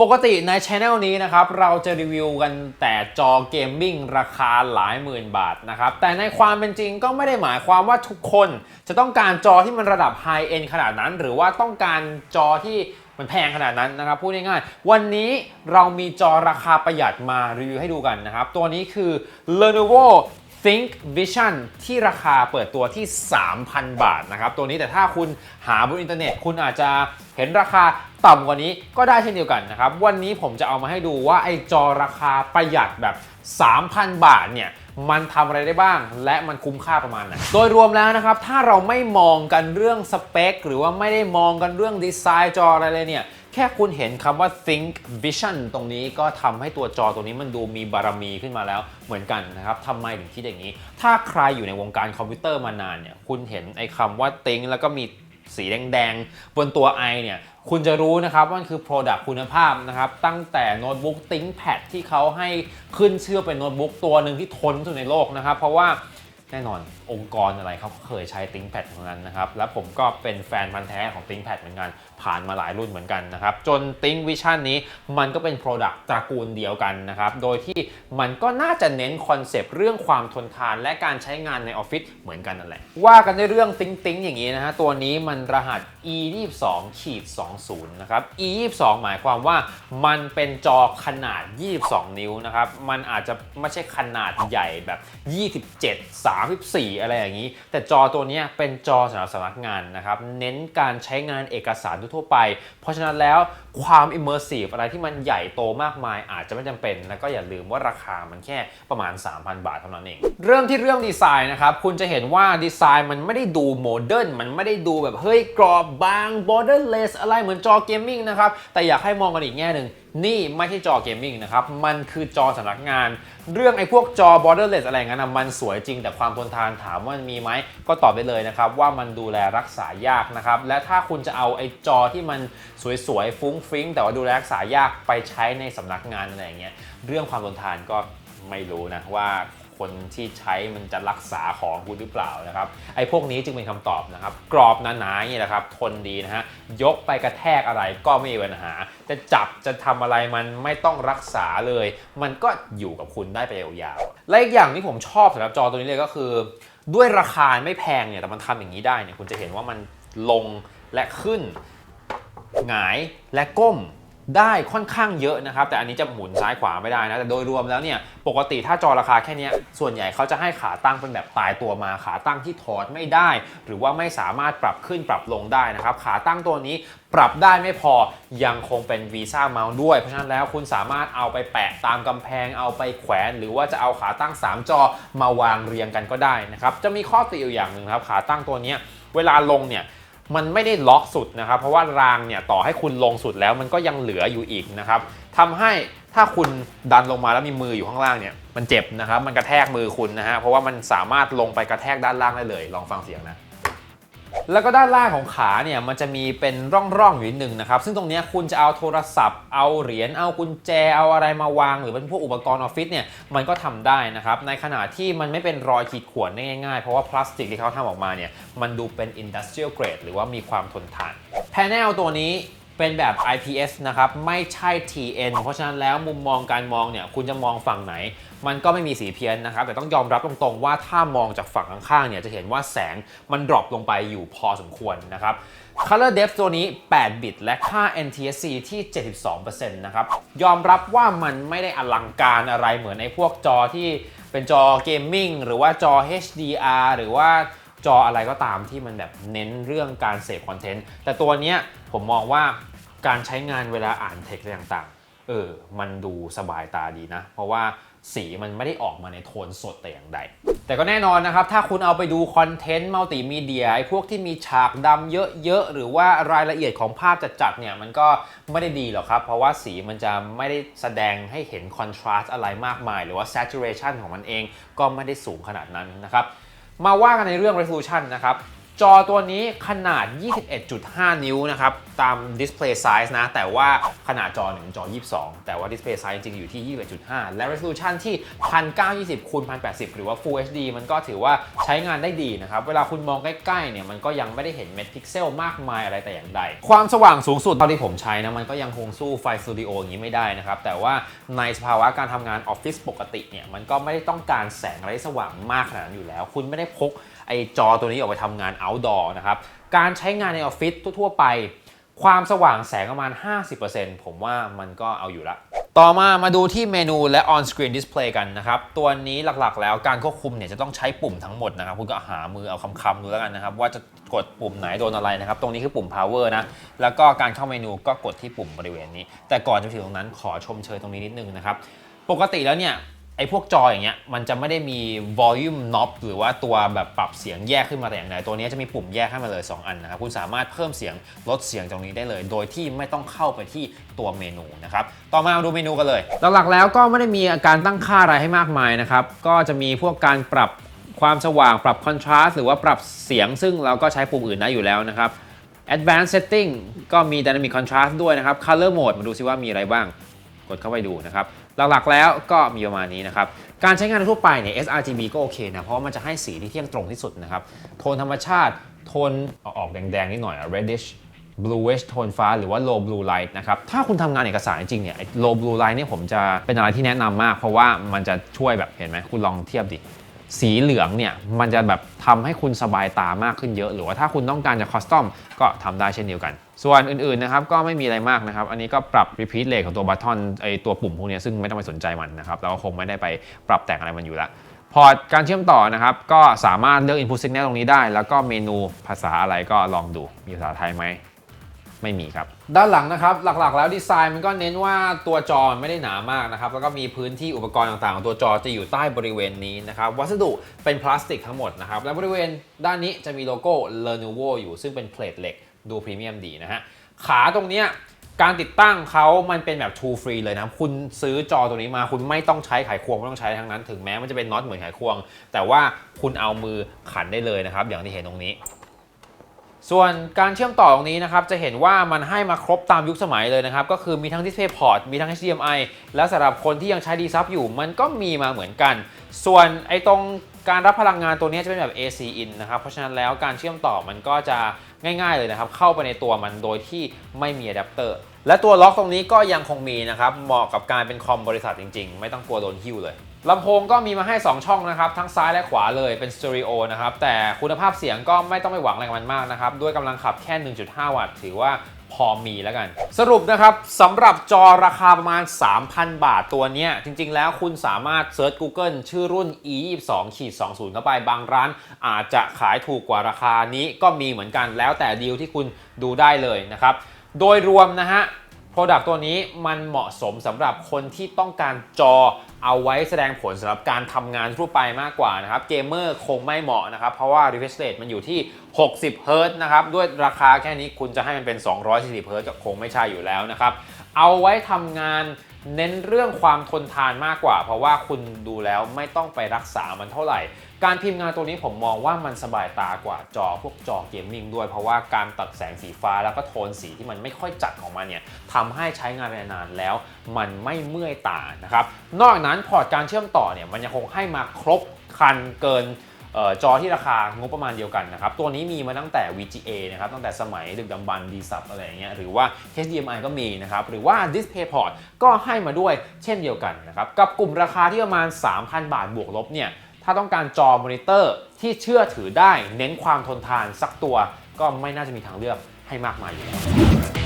ปกติในช anel นี้นะครับเราจะรีวิวกันแต่จอเกมมิ่งราคาหลายหมื่นบาทนะครับแต่ในความเป็นจริงก็ไม่ได้หมายความว่าทุกคน จะต้องการจอที่มันระดับไฮเอ็นขนาดนั้น หรือว่าต้องการจอที่มันแพงขนาดนั้นนะครับพูดง่ายๆวันนี้เรามีจอราคาประหยัดมารีวิวให้ดูกันนะครับ ตัวนี้คือ Lenovo Think Vision ที่ราคาเปิดตัวที่ 3,000 บาทนะครับ ตัวนี้แต่ถ้าคุณหาบนอินเทอร์เน็ต คุณอาจจะเห็นราคาต่ำกว่านี้ก็ได้เช่นเดียวกันนะครับ วันนี้ผมจะเอามาให้ดูว่าไอ้จอราคาประหยัดแบบ 3,000 บาทเนี่ยมันทำอะไรได้บ้าง และมันคุ้มค่าประมาณไหน โดยรวมแล้วนะครับ ถ้าเราไม่มองกันเรื่องสเปค หรือว่าไม่ได้มองกันเรื่องดีไซน์จออะไรเลยเนี่ย แค่คุณเห็นคำว่า Think Vision ตรงนี้ก็ทำให้ตัวจอตัวนี้มันดูมีบารมีขึ้นมาแล้วเหมือนกันนะครับทำไมถึงคิดอย่างนี้ ถ้าใครอยู่ในวงการคอมพิวเตอร์มานานเนี่ยคุณเห็นไอ้คำว่า Think แล้วก็มีสีแดงๆ บนตัว i เนี่ย คุณจะรู้นะครับว่ามันคือ Product คุณภาพนะครับ ตั้งแต่โน้ตบุ๊ก ThinkPad ที่เขาให้ขึ้นเชื่อเป็นโน้ตบุ๊กตัวหนึ่งที่ทนที่สุดในโลกนะครับ เพราะว่า แน่นอนองค์กรอะไรเขาเคยใช้ ThinkPad ทั้งนั้นนะครับ และผมก็เป็นแฟนพันธ์แท้ของ ThinkPad เหมือนกัน ผ่านมาหลายรุ่นเหมือนกันนะครับ จน Think Vision นี้มันก็เป็น Product ตระกูลเดียวกันนะครับ โดยที่มันก็น่าจะเน้นคอนเซปต์เรื่องความทนทาน และการใช้งานในออฟฟิศเหมือนกันนั่นแหละ ว่ากันในเรื่อง Think Think อย่างนี้นะฮะตัวนี้มันรหัส e 2 2ขีด20นะครับ e 2 2หมายความว่ามันเป็นจอขนาด 22 นิ้วนะครับมันอาจจะไม่ใช่ขนาดใหญ่แบบ 27 34 อะไรอย่างนี้ แต่จอตัวนี้เป็นจอสำหรับสำนักงานนะครับ เน้นการใช้งานเอกสารทั่วไป เพราะฉะนั้นแล้วความ immersive อะไรที่มันใหญ่โตมากมาย อาจจะไม่จำเป็น แล้วก็อย่าลืมว่าราคามันแค่ประมาณ 3,000 บาทเท่านั้นเอง เริ่มที่เรื่องดีไซน์นะครับ คุณจะเห็นว่าดีไซน์มันไม่ได้ดูโมเดิร์นมันไม่ได้ดูแบบ เฮ้ย กรอบบาง borderless อะไรเหมือนจอเกมมิ่งนะครับ แต่อยากให้มองกันอีกแง่หนึ่งนี่ไม่ใช่จอเกมมิ่งนะครับ มันคือจอสำนักงาน เรื่องไอ้พวกจอ borderless อะไรงั้นนะมันสวยจริง แต่ความทนทานถามว่ามันมีไหม ก็ตอบได้เลยนะครับว่ามันดูแลรักษายากนะครับ และถ้าคุณจะเอาไอ้จอที่มันสวยๆฟุ้งฟิ้งแต่ว่าดูแลรักษายากไปใช้ในสำนักงานอะไรอย่างเงี้ยเรื่องความทนทานก็ไม่รู้นะว่าคนที่ใช้มันจะรักษาของคุณหรือเปล่านะครับไอ้พวกนี้จึงเป็นคำตอบนะครับ กรอบหนาๆเนี่ยนะครับ ทนดีนะฮะยกไปกระแทกอะไรก็ไม่มีปัญหา จะจับจะทำอะไรมันไม่ต้องรักษาเลย มันก็อยู่กับคุณได้ไปยาวๆและอีกอย่างที่ผมชอบสำหรับจอตัวนี้เลยก็คือ ด้วยราคาไม่แพงเนี่ยแต่มันทำอย่างนี้ได้เนี่ยคุณจะเห็นว่ามันลงและขึ้น หงายและก้มได้ค่อนข้างเยอะนะครับ แต่อันนี้จะหมุนซ้ายขวาไม่ได้นะ แต่โดยรวมแล้วเนี่ย ปกติถ้าจอราคาแค่นี้ส่วนใหญ่เขาจะให้ขาตั้งเป็นแบบตายตัวมา ขาตั้งที่ถอดไม่ได้ หรือว่าไม่สามารถปรับขึ้นปรับลงได้นะครับ ขาตั้งตัวนี้ปรับได้ไม่พอยังคงเป็นวีซ่าเมาส์ด้วย เพราะฉะนั้นแล้วคุณสามารถเอาไปแปะตามกำแพงเอาไปแขวน หรือว่าจะเอาขาตั้ง 3 จอมาวางเรียงกันก็ได้นะครับจะมีข้อติอยู่อย่างหนึ่งครับขาตั้งตัวนี้เวลาลงเนี่ย มันไม่ได้ล็อกสุดนะครับ เพราะว่ารางเนี่ยต่อให้คุณลงสุดแล้วมันก็ยังเหลืออยู่อีกนะครับทำให้ถ้าคุณดันลงมาแล้วมีมืออยู่ข้างล่างเนี่ยมันเจ็บนะครับ มันกระแทกมือคุณนะฮะเพราะว่ามันสามารถลงไปกระแทกด้านล่างได้เลย ลองฟังเสียงนะ แล้วก็ด้านล่างของขาเนี่ยมันจะมีเป็นร่องๆอยู่นิดนึงนะครับ ซึ่งตรงนี้คุณจะเอาโทรศัพท์ เอาเหรียญเอากุญแจเอาอะไรมาวาง หรือเป็นพวกอุปกรณ์ออฟฟิศเนี่ยมันก็ทำได้นะครับ ในขณะที่มันไม่เป็นรอยขีดข่วนได้ง่ายๆ เพราะว่าพลาสติกที่เขาทำออกมาเนี่ยมันดูเป็นอินดัสเทรียลเกรดหรือว่ามีความทนทานแผงตัวนี้ เป็นแบบ IPS นะครับ ไม่ใช่ TN เพราะฉะนั้นแล้วมุมมองการมองเนี่ย คุณจะมองฝั่งไหน มันก็ไม่มีสีเพี้ยนนะครับ แต่ต้องยอมรับตรงๆว่าถ้ามองจากฝั่งข้างๆ เนี่ยจะเห็นว่าแสงมันดรอปลงไปอยู่พอสมควรนะครับ Color Depth ตัวนี้ 8 บิต และค่า NTSC ที่ 72%นะครับ ยอมรับว่ามันไม่ได้อลังการอะไรเหมือนไอ้พวกจอที่เป็นจอเกมมิ่งหรือว่าจอ HDR หรือว่าจออะไรก็ตามที่มันแบบเน้นเรื่องการเสพคอนเทนต์ แต่ตัวเนี้ยผมมองว่า การใช้งานเวลาอ่านเท็กซ์ต่างๆ เออ มันดูสบายตาดีนะ เพราะว่าสีมันไม่ได้ออกมาในโทนสดแต่อย่างใด แต่ก็แน่นอนนะครับ ถ้าคุณเอาไปดูคอนเทนต์มัลติมีเดียไอ้พวกที่มีฉากดำเยอะๆ หรือว่ารายละเอียดของภาพจัดๆเนี่ย มันก็ไม่ได้ดีหรอกครับ เพราะว่าสีมันจะไม่ได้แสดงให้เห็นคอนทราสต์อะไรมากมาย หรือว่า saturation ของมันเองก็ไม่ได้สูงขนาดนั้นนะครับ มาว่ากันในเรื่อง resolution นะครับ จอตัวนี้ขนาด 21.5 นิ้วนะครับ ตาม display size นะ แต่ว่าขนาดจอเนี่ยมันจอ 22 แต่ว่า display size จริงๆ อยู่ที่ 21.5 และ resolution ที่ 1920คูณ1080 หรือว่า Full HD มันก็ถือว่าใช้งานได้ดีนะครับ เวลาคุณมองใกล้ๆ เนี่ย มันก็ยังไม่ได้เห็นเม็ดพิกเซลมากมายอะไรแต่อย่างใด ความสว่างสูงสุดเท่าที่ผมใช้นะ มันก็ยังคงสู้ไฟสตูดิโออย่างนี้ไม่ได้นะครับ แต่ว่าในสภาวะการทำงานออฟฟิศปกติเนี่ย มันก็ไม่ได้ต้องการแสงอะไรที่สว่างมากขนาดนั้นอยู่แล้ว คุณไม่ได้พกไอจอตัวนี้ออกไปทำงานเอา outdoor นะครับ การใช้งานในออฟฟิศทั่วๆไป ความสว่างแสงประมาณ 50%ผมว่ามันก็เอาอยู่ละ ต่อมามาดูที่เมนูและ on screen display กันนะครับ ตัวนี้หลักๆ แล้วการควบคุมเนี่ยจะต้องใช้ปุ่มทั้งหมดนะครับ คุณก็หามือเอาคำๆดูแล้วกันนะครับ ว่าจะกดปุ่มไหนโดนอะไรนะครับ ตรงนี้คือปุ่ม power นะ แล้วก็การเข้าเมนูก็กดที่ปุ่มบริเวณนี้ แต่ก่อนจะถึงตรงนั้นขอชมเชยตรงนี้นิดนึงนะครับ ปกติแล้วเนี่ย ไอ้พวกจออย่างเงี้ยมันจะไม่ได้มี volume knob หรือว่าตัวแบบปรับเสียงแยกขึ้นมาแต่อย่างใดตัวนี้จะมีปุ่มแยกให้มาเลย 2 อันนะครับ คุณสามารถเพิ่มเสียงลดเสียงตรงนี้ได้เลย โดยที่ไม่ต้องเข้าไปที่ตัวเมนูนะครับ ต่อมาดูเมนูกันเลยหลักๆแล้วก็ไม่ได้มีการตั้งค่าอะไรให้มากมายนะครับ ก็จะมีพวกการปรับความสว่างปรับ contrast หรือว่าปรับเสียงซึ่งเราก็ใช้ปุ่มอื่นได้อยู่แล้วนะครับ advanced setting ก็มี dynamic contrast ด้วยนะครับ color mode มาดูซิว่ามีอะไรบ้าง กดเข้าไปดูนะครับ หลักๆแล้วก็มีประมาณนี้นะครับ การใช้งานทั่วไปเนี่ย sRGB ก็โอเคนะ เพราะมันจะให้สีที่เที่ยงตรงที่สุดนะครับ โทนธรรมชาติ โทนออกแดงๆนิดหน่อย reddish bluish โทนฟ้าหรือว่า low blue light นะครับ ถ้าคุณทำงานเอกสารจริงๆเนี่ย low blue light เนี่ยผมจะเป็นอะไรที่แนะนำมาก เพราะว่ามันจะช่วยแบบเห็นไหมคุณลองเทียบดิ สีเหลืองเนี่ยมันจะแบบทำให้คุณสบายตามากขึ้นเยอะ หรือว่าถ้าคุณต้องการจะคอสตอมก็ทำได้เช่นเดียวกัน ส่วนอื่นๆนะครับก็ไม่มีอะไรมากนะครับ อันนี้ก็ปรับ repeat rate ของตัวบัตทอนไอตัวปุ่มพวกนี้ซึ่งไม่ต้องไปสนใจมันนะครับเราก็คงไม่ได้ไปปรับแต่งอะไรมันอยู่ละพอร์ตการเชื่อมต่อนะครับ ก็สามารถเลือก input signal ตรงนี้ได้ แล้วก็เมนูภาษาอะไรก็ลองดูมีภาษาไทยไหม ไม่มีครับ ด้านหลังนะครับหลักๆ แล้วดีไซน์มันก็เน้นว่าตัวจอไม่ได้หนามากนะครับแล้วก็มีพื้นที่อุปกรณ์ต่างๆของตัวจอจะอยู่ใต้บริเวณนี้นะครับวัสดุเป็นพลาสติกทั้งหมดนะครับและบริเวณด้านนี้จะมีโลโก้ Lenovo อยู่ซึ่งเป็นเพลทเหล็กดูพรีเมียมดีนะฮะขาตรงเนี้ยการติดตั้งเขามันเป็นแบบ two free เลยนะ คุณซื้อจอตัวนี้มาคุณไม่ต้องใช้ไขควงไม่ต้องใช้ทั้งนั้น ถึงแม้มันจะเป็นน็อตเหมือนไขควง แต่ว่าคุณเอามือขันได้เลยนะครับ อย่างที่เห็นตรงนี้ ส่วนการเชื่อมต่อตรงนี้นะครับจะเห็นว่ามันให้มาครบตามยุคสมัยเลยนะครับ ก็คือมีทั้ง DisplayPort มีทั้ง HDMI และสำหรับคนที่ยังใช้ d s u b อยู่ มันก็มีมาเหมือนกัน ส่วนไอ้ตรงการรับพลังงานตัวนี้จะเป็นแบบ AC in นะครับ เพราะฉะนั้นแล้วการเชื่อมต่อมันก็จะง่ายๆเลยนะครับ เข้าไปในตัวมันโดยที่ไม่มีอะแดปเตอร์และตัวล็อกตรงนี้ก็ยังคงมีนะครับเหมาะกับการเป็นคอมบริษัทจริง ๆ ไม่ต้องกลัวโดนหิ้วเลย ลำโพงก็มีมาให้ 2 ช่องนะครับ ทั้งซ้ายและขวาเลยเป็นสเตอริโอนะครับ แต่คุณภาพเสียงก็ไม่ต้องไปหวังอะไรกับมันมากนะครับ ด้วยกำลังขับแค่ 1.5 วัตต์ ถือว่าพอมีแล้วกัน สรุปนะครับสำหรับจอราคาประมาณ 3,000 บาทตัวเนี้ยจริง ๆ แล้วคุณสามารถเซิร์ช Google ชื่อรุ่น e 2 2 0เข้าไปบางร้าน อาจจะขายถูกกว่าราคานี้ก็มีเหมือนกันแล้วแต่ดีลที่คุณดูได้เลยนะครับ โดยรวมนะฮะ Product ตัวนี้มันเหมาะสมสำหรับคนที่ต้องการจอเอาไว้แสดงผลสำหรับการทำงานทั่วไปมากกว่านะครับเกมเมอร์คงไม่เหมาะนะครับเพราะว่า refresh rate มันอยู่ที่ 60 Hz นะครับด้วยราคาแค่นี้คุณจะให้มันเป็น 240 Hz ก็คงไม่ใช่อยู่แล้วนะครับ เอาไว้ทำงานเน้นเรื่องความทนทานมากกว่า เพราะว่าคุณดูแล้วไม่ต้องไปรักษามันเท่าไหร่ การพิมพ์งานตัวนี้ผมมองว่ามันสบายตากว่าจอพวกจอเกมมิ่งด้วย เพราะว่าการตัดแสงสีฟ้าแล้วก็โทนสีที่มันไม่ค่อยจัดออกมาเนี่ยทำให้ใช้งานไปนานแล้ว มันไม่เมื่อยตานะครับ นอกจากนั้นพอร์ตการเชื่อมต่อเนี่ยมันยังคงให้มาครบคันเกิน จอที่ราคางบประมาณเดียวกันนะครับตัวนี้มีมาตั้งแต่ VGA นะครับตั้งแต่สมัยดึกดำบรรดีซับอะไรอย่างเงี้ยหรือว่า HDMI ก็มีนะครับหรือว่า DisplayPort ก็ให้มาด้วยเช่นเดียวกันนะครับกับกลุ่มราคาที่ประมาณ 3,000 บาทบวกลบเนี่ยถ้าต้องการจอมอนิเตอร์ที่เชื่อถือได้ เน้นความทนทานสักตัว ก็ไม่น่าจะมีทางเลือกให้มากมายอยู่แล้ว